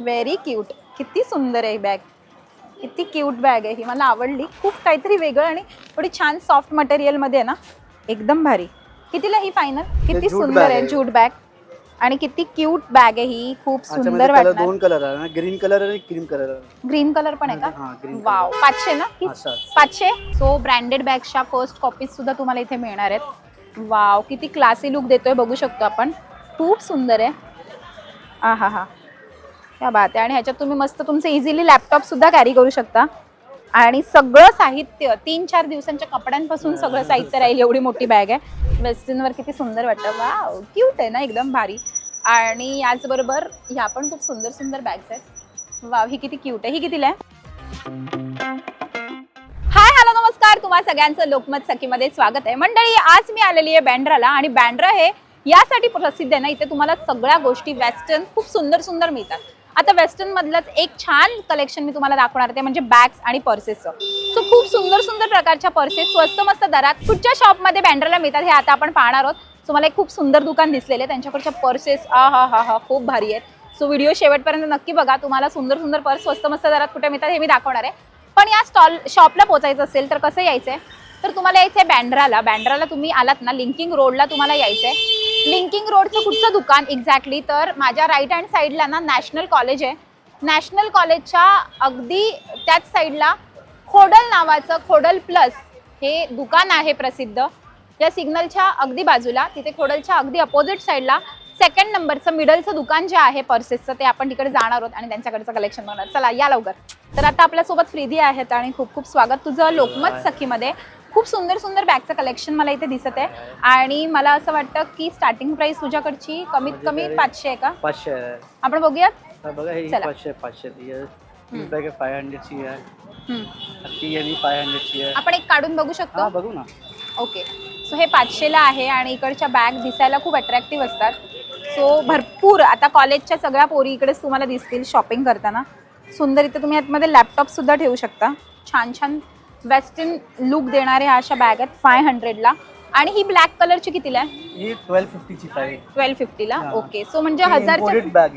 Very cute किती सुंदर आहे ही बॅग किती क्यूट बॅग आहे ही. मला आवडली. खूप काहीतरी वेगळं आणि थोडी छान सॉफ्ट मटेरियलमध्ये आहे ना एकदम भारी. कितीला ही फायनल किती jute सुंदर bag आहे आहे. जूट बॅग आणि किती क्यूट बॅग आहे ही. खूप सुंदर कलर वाटणार. दोन कलर आहे ना? ग्रीन कलर आणि क्रीम कलर ग्रीन कलर पण आहे हा, का green वाव पाचशे ना? ही असं पाचशे? सो ब्रँडेड बॅग्सच्या फर्स्ट कॉपीज सुद्धा तुम्हाला इथे मिळणार आहेत. वाव किती क्लासी लुक देतोय बघू शकतो आपण. खूप सुंदर आहे. आ हा हा क्या बात. आहे आणि ह्याच्यात तुम्ही मस्त तुमचं इझिली लॅपटॉप सुद्धा कॅरी करू शकता. आणि सगळं साहित्य तीन चार दिवसांच्या कपड्यांपासून सगळं साहित्य राहील एवढी मोठी बॅग आहे. वेस्टर्नवर किती सुंदर वाटतं. वाव क्यूट आहे ना एकदम भारी. आणि याचबरोबर ह्या पण खूप सुंदर सुंदर बॅग्स आहेत. वाव ही किती क्यूट आहे. ही कितीला आहे? हाय हॅलो नमस्कार. तुम्हा सगळ्यांचं लोकमत सखीमध्ये स्वागत आहे. मंडळी आज मी आलेली आहे बँड्राला आणि बँड्रा हे यासाठी प्रसिद्ध आहे ना इथे तुम्हाला सगळ्या गोष्टी वेस्टर्न खूप सुंदर सुंदर मिळतात. आता वेस्टर्न मधलंच एक छान कलेक्शन मी तुम्हाला दाखवणार आहे ते म्हणजे बॅग्स आणि पर्सेसचं सो खूप सुंदर सुंदर प्रकारच्या पर्सेस स्वस्त मस्त दरात कुठच्या शॉपमध्ये बँड्राला मिळतात हे आता आपण पाहणार आहोत. सो मला एक खूप सुंदर दुकान दिसलेले आहे त्यांच्याकडच्या पर्सेस आ हा हा हा खूप भारी आहेत. सो व्हिडिओ शेवटपर्यंत नक्की बघा तुम्हाला सुंदर सुंदर पर्स स्वस्त मस्त दरात कुठे मिळतात हे मी दाखवणार आहे. पण या स्टॉल शॉपला पोचायचं असेल तर कसं यायचं आहे तर तुम्हाला यायचं आहे बँड्राला बँड्राला तुम्ही आलात ना लिंकिंग रोडला तुम्हाला यायचं आहे लिंकिंग रोडचं कुठचं दुकान? एक्झॅक्टली तर माझ्या राईट हँड साईडला ना नॅशनल कॉलेज आहे. नॅशनल कॉलेजच्या अगदी त्याच साईडला खोडल नावाचं खोडल प्लस हे दुकान आहे प्रसिद्ध. या सिग्नलच्या अगदी बाजूला तिथे खोडलच्या अगदी अपोजिट साईडला सेकंड नंबरचं मिडलचं दुकान जे आहे पर्सेसचं ते आपण तिकडे जाणार आहोत आणि त्यांच्याकडचं कलेक्शन बघणार. चला या लवकर. तर आता आपल्यासोबत फ्रीदी आहेत आणि खूप खूप स्वागत. तुझं लोकमत सखीमध्ये. खूप सुंदर सुंदर बॅगचं कलेक्शन मला इथे दिसत आहे. आणि मला असं वाटतं की स्टार्टिंग प्राइस तुझ्याकडची कमीत कमी पाचशे आहे का? पाचशे आहे. आपण बघूयात? हा बघा ही चला. पाचशे पाचशे ती आहे. ही बॅग आहे फाय हंड्रेडची आहे. हम्म. ती आणि फाय हंड्रेडची आहे. आपण एक काढून बघू हा शकतो बघू ना. ओके सो हे पाचशेला आहे आणि इकडच्या बॅग दिसायला खूप अट्रॅक्टिव्ह असतात. सो भरपूर. आता कॉलेजच्या सगळ्या पोरी इकडेच तुम्हाला दिसतील शॉपिंग करताना. सुंदर इथे तुम्ही आतमध्ये लॅपटॉप सुद्धा ठेवू शकता. छान छान वेस्टर्न लुक देणाऱ्या अशा बॅग आहेत फाय हंड्रेडला आणि ही ब्लॅक कलरची कितीला आहे? ही ट्वेल्व फिफ्टीची आहे ट्वेल्व फिफ्टीला हा. ओके सो म्हणजे हजारच्या बॅग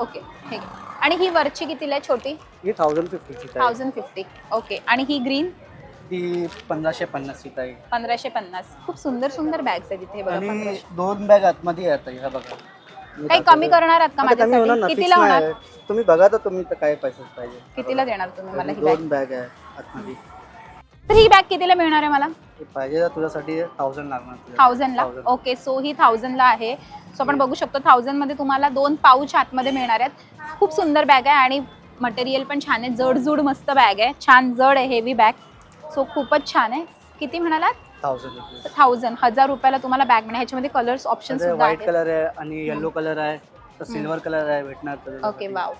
ओके ठीक आहे. आणि ही वरची कितीला आहे छोटी? ही थाउजंड फिफ्टीची आहे थाउजंड फिफ्टी ओके आणि ही ग्रीन ती पंधराशे पन्नासची आहे पंधराशे पन्नास. खूप सुंदर सुंदर बॅग्स आहेत इथे बघा आणि पंधराशे. दोन बॅग आतमध्ये येतात ह्या बघा. काही. कमी करणार आहात का आता कमी होणार ना fix कितीला नाही होणार? आहे. तुम्ही बघा तर तुम्ही तर काय पैसे पाहिजे. कितीला देणार तुम्ही मला ही बॅग दोन बॅग आहे आतमध्ये. तर ही बॅग कितीला मिळणार आहे मला? पाहिजे तर तुझ्यासाठी थाउजंड लागणार तुझ्या. थाउजंडला 1000. ओके सो ही थाउजंडला आहे. सो आपण बघू शकतो थाउजंडमध्ये तुम्हाला दोन पाऊच आतमध्ये मिळणार आहेत. खूप सुंदर बॅग आहे आणि मटेरियल पण छान आहे. जडजूड मस्त बॅग आहे. छान जड आहे हेवी बॅग सो खूपच छान आहे. किती म्हणालात? थाउजंड हजार रुपयाला तुम्हाला बॅग मिळणार ह्याच्यामध्ये कलर्स ऑप्शन व्हाईट कलर आहे आणि येलो कलर आहे. तर सिल्वर कलर आहे भेटणार ओके वाव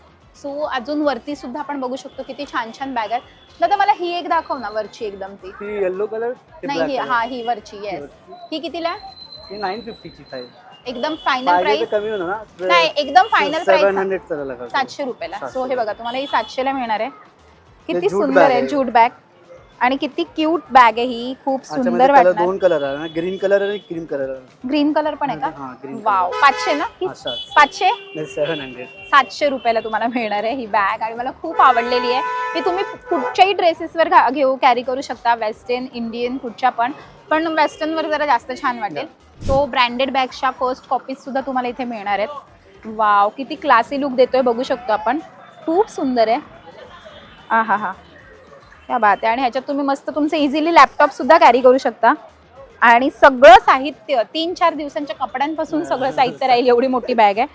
सो अजून वरती सुद्धा आपण बघू शकतो किती छान छान बॅग आहेत. दादा मला ही एक दाखव ना वरची एकदम ती. ती येलो कलर नाही ही हा ही वरची येस. ही कितीला आहे? नाईन फिफ्टीची एकदम फायनल प्राइस कमी होणार ना? नाही एकदम फायनल प्राइस? सातशे रुपयाला. सो हे बघा तुम्हाला ही सातशेला मिळणार आहे. किती सुंदर आहे. जूट बॅग आणि किती क्यूट बॅग आहे ही. खूप सुंदर त्याच्यामध्ये कलर वाटणार. दोन कलर आहे ना? ग्रीन कलर आणि क्रीम कलर ग्रीन कलर पण आहे हा, का वाव पाचशे ना? ही पाचशे? सेवन हंड्रेड सातशे रुपयाला तुम्हाला मिळणार आहे ही बॅग आणि मला खूप आवडलेली आहे. ही तुम्ही कुठच्याही ड्रेसेसवर घेऊ कॅरी करू शकता. वेस्टर्न इंडियन कुठच्या पण. पण वेस्टर्नवर जरा जास्त छान वाटेल. तो ब्रँडेड बॅग्सच्या फर्स्ट कॉपीज सुद्धा तुम्हाला इथे मिळणार आहेत. वाव किती क्लासी लुक देतोय बघू शकतो आपण. खूप सुंदर आहे. आ हा हा क्या बात आहे. आणि ह्याच्यात तुम्ही मस्त तुमचं इझिली लॅपटॉप सुद्धा कॅरी करू शकता. आणि सगळं साहित्य तीन चार दिवसांच्या कपड्यांपासून सगळं साहित्य राहील एवढी मोठी बॅग आहे.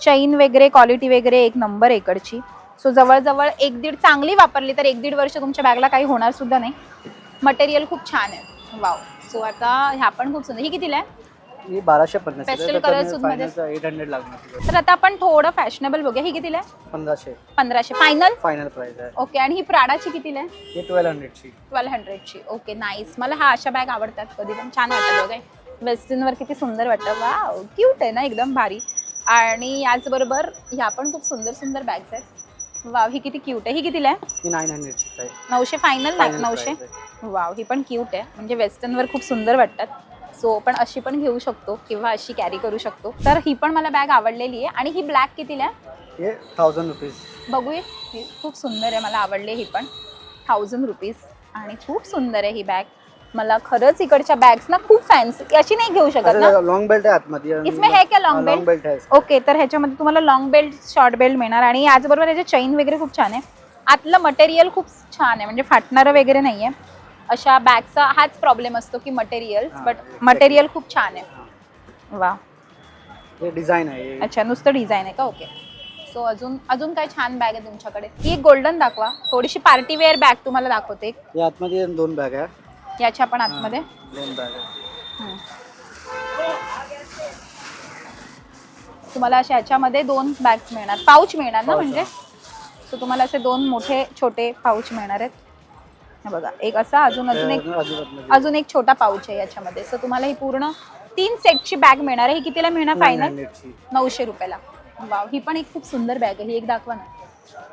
चैन वगैरे क्वालिटी वगैरे एक नंबर एकडची सो जवळजवळ एक दीड चांगली वापरली तर एक दीड वर्ष तुमच्या बॅगला काही होणार सुद्धा नाही. मटेरियल खूप छान आहे. वाव सो आता ह्या पण खूप सुंदर. ही कितीला आहे? ही बाराशे पन्नास Pastel colours मध्ये. एट हंड्रेड लागणार. तर आता आपण थोडं फॅशनेबल बघूया. ही कितीला आहे? पंधराशे. पंधराशे. फायनल फायनल प्राइस आहे. ओके आणि ही प्राडाची कितीला आहे? ही ट्वेल्व हंड्रेडची ट्वेल्व हंड्रेडची ओके नाईस मला हा अशा बॅग आवडतात. कधी पण छान वाटतं बघा. वेस्टर्नवर किती सुंदर वाटतं. वा क्यूट आहे ना एकदम भारी. आणि याचबरोबर ह्या पण खूप सुंदर सुंदर बॅग्स आहेत. वाव ही किती क्यूट आहे. ही कितीला आहे? ही नाईन हंड्रेडची आहे नऊशे फायनल Final नऊशे? price आहे. वाव ही पण क्यूट आहे. म्हणजे वेस्टर्नवर खूप सुंदर वाटतात. सो पण अशी पण घेऊ शकतो किंवा अशी कॅरी करू शकतो. तर ही पण मला बॅग आवडलेली आहे. आणि ही ब्लॅक कितीला आहे हे थाउजंड रुपीज बघूया. ही खूप सुंदर आहे. मला आवडली ही पण. थाउजंड रुपीज आणि खूप सुंदर आहे ही बॅग मला खरंच इकडच्या बॅग्स ना खूप फॅन्सी अशी नाही घेऊ शकत ना? लॉन्ग बेल्ट आहे आतमध्ये. आणि- इसमें है क्या long belt? long belt है इसका. ओके तर ह्याच्यामध्ये तुम्हाला लॉंग बेल्ट शॉर्ट बेल्ट मिळणार. आणि याचबरोबर ह्याचे चैन वगैरे खूप छान आहे. आतलं मटेरियल खूप छान आहे. म्हणजे फाटणारं वगैरे नाही आहे अशा बॅगचा हाच प्रॉब्लेम असतो की मटेरियल बट. मटेरियल खूप छान आहे. वा. हे डिझाईन आहे. अच्छा नुसतं डिझाईन आहे का? ओके सो अजून अजून काय छान बॅग आहे तुमच्याकडे? ही एक गोल्डन दाखवा. थोडीशी पार्टी वेअर बॅग तुम्हाला दाखवते आतमध्ये दोन बॅग आहे. याच्या पण आतमध्ये? दोन बॅग. तुम्हाला अशा ह्याच्यामध्ये दोन बॅग्स मिळणार. पाऊच मिळणार ना म्हणजे? सो तुम्हाला असे दोन मोठे छोटे पाऊच मिळणार आहेत. हे बघा एक असा अजून अजून एक अजून एक छोटा पाऊच आहे याच्यामध्ये. सो तुम्हाला ही पूर्ण तीन सेटची बॅग मिळणार आहे. ही कितीला मिळणार फायनल 900 ची. नऊशे रुपयाला. वाव ही पण एक खूप सुंदर बॅग आहे. ही एक दाखवा ना.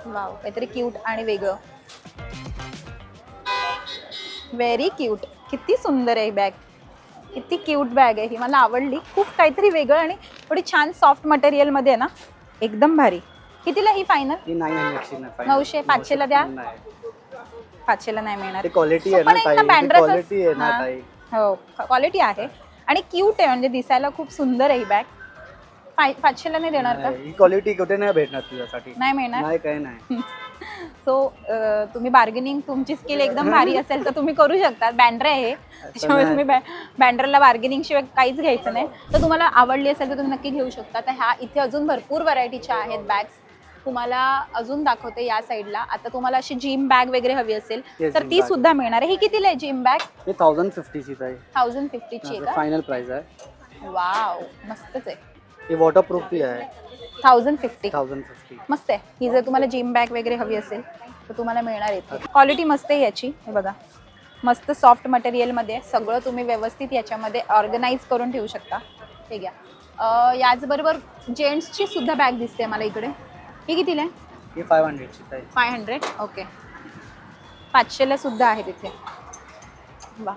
वाव काहीतरी क्यूट आणि वेगळं. व्हेरी क्यूट किती सुंदर आहे ही बॅग किती क्यूट बॅग आहे ही. मला आवडली. खूप काहीतरी वेगळं आणि थोडी छान सॉफ्ट मटेरियलमध्ये आहे ना. एकदम भारी. कितीला ही फायनल 900 ची नाही final. नऊशे, पाचशेला द्या. पाचशेला नाही मिळणार. ते क्वालिटी आहे पण ना एक ताई. ना ती बँड्राचं- क्वालिटी आहे ना हा. ताई. हो क्वालिटी आहे. आणि क्यूट आहे म्हणजे दिसायला खूप सुंदर आहे ही बॅग पाचशेला नाही देणार का? नाही, ही क्वालिटी कुठे नाही भेटणार तुझ्यासाठी. नाही मिळणार? नाही काही नाही. सो तुम्ही बार्गेनिंग तुमची स्किल एकदम भारी असेल तर तुम्ही करू शकता बँड्रा आहे त्याच्यामुळे. तुम्ही बँड्राला बार्गेनिंग शिवाय काहीच घ्यायचं नाही. तर तुम्हाला आवडली असेल तर तुम्ही नक्की घेऊ शकता. तर ह्या इथे अजून भरपूर व्हरायटीच्या आहेत बॅग्स तुम्हाला अजून दाखवते या साईडला आता तुम्हाला अशी जिम बॅग वगैरे हवी असेल Yes, तर gym ती bag. सुद्धा मिळणार आहे. ही कितीला आहे जिम बॅग हे थाउजंड फिफ्टीची ताई थाउजंड फिफ्टीची आहे का? फायनल प्राइस आहे. वाव मस्तच आहे. ही वॉटरप्रूफ बी आहे. थाउजंड फिफ्टी थाउजंड फिफ्टी मस्त आहे. ही जर तुम्हाला जिम बॅग वगैरे हवी असेल तर तुम्हाला मिळणार इथे क्वालिटी मस्त आहे याची. हे बघा. मस्त सॉफ्ट मटेरियलमध्ये आहे. सगळं तुम्ही व्यवस्थित याच्यामध्ये ऑर्गनाईज करून ठेवू शकता. हे घ्या. अं, याचबरोबर जेंट्सची सुद्धा बॅग दिसते मला इकडे. ही कितीला आहे? ही फाईव्ह हंड्रेडची ताई फाय हंड्रेड ओके पाचशेला सुद्धा आहे तिथे. वा.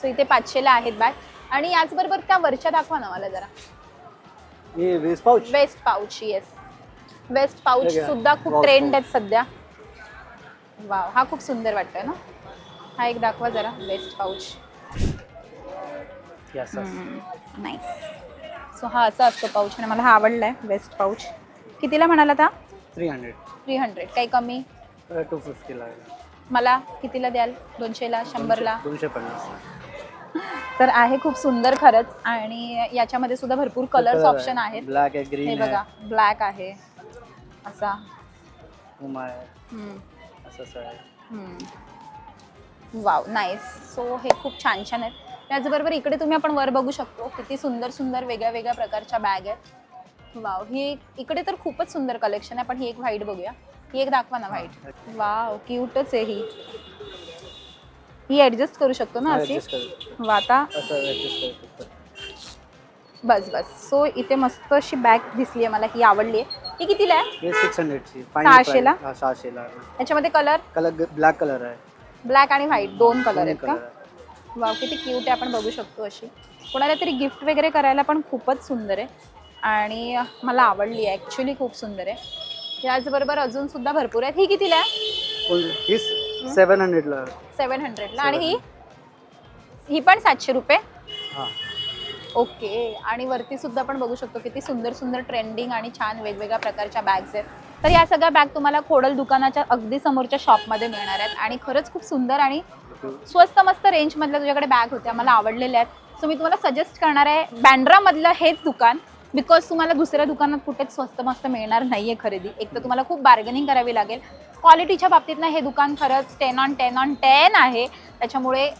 सो इथे पाचशेला आहेत बॅग आणि याचबरोबर त्या वरच्या दाखवा ना मला जरा. ही वीस pouch waist pouch yes waist pouch हे घ्या. सुद्धा खूप ट्रेंड आहेत सध्या. वाव हा खूप सुंदर वाटतोय ना? हा एक दाखवा जरा waist pouch yes nice so हा असा असतो पाऊच आणि मला हा आवडलाय वेस्ट पाऊच. कितीला म्हणाला आता? थ्री हंड्रेड थ्री हंड्रेड काही कमी? टू फिफ्टीला मला कितीला द्याल? दोनशेला? शंभरला? दोनशे पन्नास. तर आहे खूप सुंदर खरंच आणि याच्यामध्ये सुद्धा भरपूर कलर्स ऑप्शन आहेत. ब्लॅक आहे हे ग्रीन बघा आहे. ब्लॅक आहे. असा. आहे. आहे. वाव नाईस सो हे खूप छान छान आहेत. त्याचबरोबर इकडे तुम्ही आपण वर बघू शकतो किती सुंदर सुंदर वेगळ्या वेगळ्या प्रकारच्या बॅग आहेत. वाव ही इकडे तर खूपच सुंदर कलेक्शन आहे पण ही एक व्हाईट बघूया. ही एक दाखवा ना व्हाईट वाव क्यूटच आहे ही. ही ऍडजस्ट करू शकतो ना अशी? ऍडजस्ट करू वा आता असं ऍडजस्ट करू शकतो. बस बस. सो इथे मस्त अशी बॅग दिसली आहे मला ही आवडली आहे. ही कितीला आहे? सिक्स हंड्रेडची सहाशेला? सहाशेला. याच्यामध्ये कलर कलर ब्लॅक कलर आहे. ब्लॅक आणि व्हाईट दोन कलर आहेत का? वाव किती क्यूट आहे आपण बघू शकतो अशी. कोणाला तरी गिफ्ट वगैरे करायला पण खूपच सुंदर आहे. आणि मला आवडली आहे ॲक्च्युली खूप सुंदर आहे. याचबरोबर अजून सुद्धा भरपूर आहेत. ही कितीला आहे? सेवन हंड्रेडला सेवन हंड्रेडला आणि ही? ही पण सातशे रुपये? हां. ओके. आणि वरती सुद्धा आपण बघू शकतो किती सुंदर सुंदर ट्रेंडिंग आणि छान वेगवेगळ्या प्रकारच्या बॅग्स आहेत. तर या सगळ्या बॅग तुम्हाला खोडल दुकानाच्या अगदी समोरच्या शॉपमध्ये मिळणार आहेत. आणि खरंच खूप सुंदर आणि स्वस्त मस्त रेंजमधल्या तुझ्याकडे बॅग होत्या मला आवडलेल्या आहेत. सो मी तुम्हाला सजेस्ट करणार आहे बँड्रामधलं हेच दुकान बिकॉज तुम्हाला दुसऱ्या दुकानात कुठेच स्वस्त मस्त मिळणार नाही आहे खरेदी. एक तर तुम्हाला खूप बार्गेनिंग करावी लागेल. क्वालिटीच्या बाबतीत ना हे दुकान खरंच ten on ten on ten आहे. त्याच्यामुळे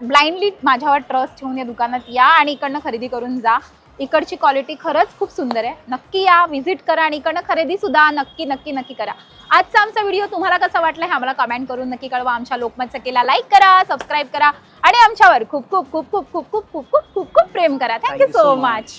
ब्लाइंडली माझ्यावर ट्रस्ट ठेवून या दुकानात या आणि इकडनं खरेदी करून जा. इकडची क्वालिटी खरंच खूप सुंदर आहे. नक्की या व्हिजिट करा आणि इकडनं खरेदी सुद्धा नक्की नक्की नक्की करा. आजचा आमचा व्हिडिओ तुम्हाला कसा वाटला हे आम्हाला कमेंट करून नक्की कळवा. आमच्या लोकमत सकेला लाईक करा सबस्क्राईब करा आणि आमच्यावर खूप खूप खूप खूप खूप खूप खूप खूप खूप प्रेम करा. Thank you so. मच